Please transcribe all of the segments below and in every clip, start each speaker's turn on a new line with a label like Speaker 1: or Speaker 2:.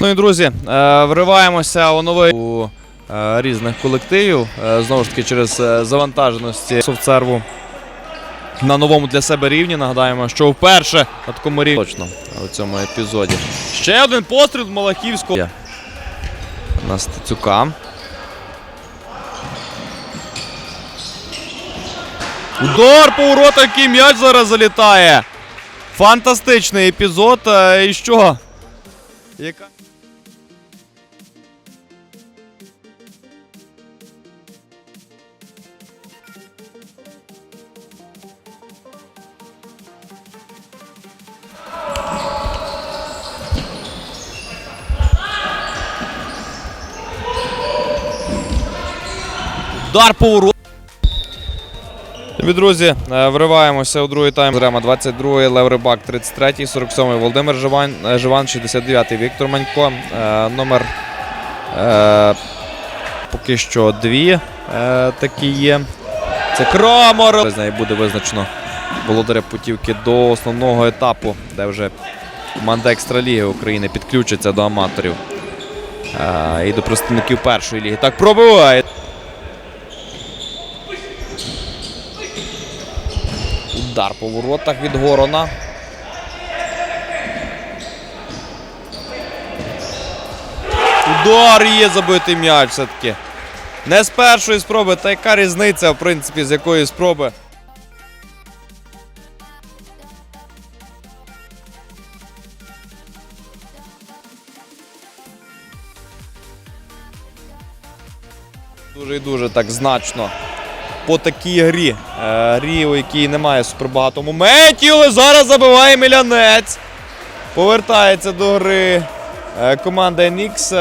Speaker 1: Шановні друзі, е, вриваємося у новий у е, різних колективів. Е, Знову ж таки, через завантаженості софтсерву на новому для себе рівні. Нагадаємо, що вперше на такому рівні точно у цьому епізоді. Ще один постріл Малахівського. На Стецюка. Удар по воротах, який м'яч зараз залітає. Фантастичний епізод. І що? Яка? Удар по воротах. Любі друзі, е, вриваємося у другий тайм. Зрема 22-й, Лев Рибак 33-й, 47-й Володимир Живан, е, Живан 69-й Віктор Манько. Е, Номер поки що дві такі є. Це Крамор. З неї буде визначено володаря путівки до основного етапу, де вже команда Екстраліги України підключиться до аматорів. І до представників першої ліги. Так пробиває. Удар по воротах від Горона. Удар є забитий м'яч все-таки. Не з першої спроби, та яка різниця, в принципі, з якої спроби. Дуже і дуже так значно по такій грі. Е, грі, у якій немає супербагато моментів, але зараз забиває Мілянець. Повертається до гри е, команда NX.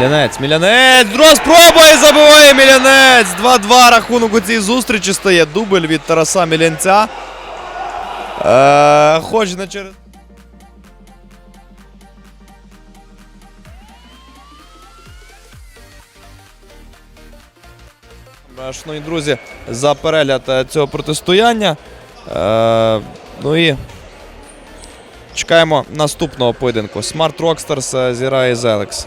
Speaker 1: Мілянець, Мілянець, друга спроба і забиває Мілянець. 2-2 рахунок у цій зустрічі стає. Дубль від Тараса Мілянця. Е, хоч не через. Шановні друзі, за перегляд е, цього протистояння. Е, ну і чекаємо наступного поєдинку. Smart Rockstars е, зіграє з Елекс.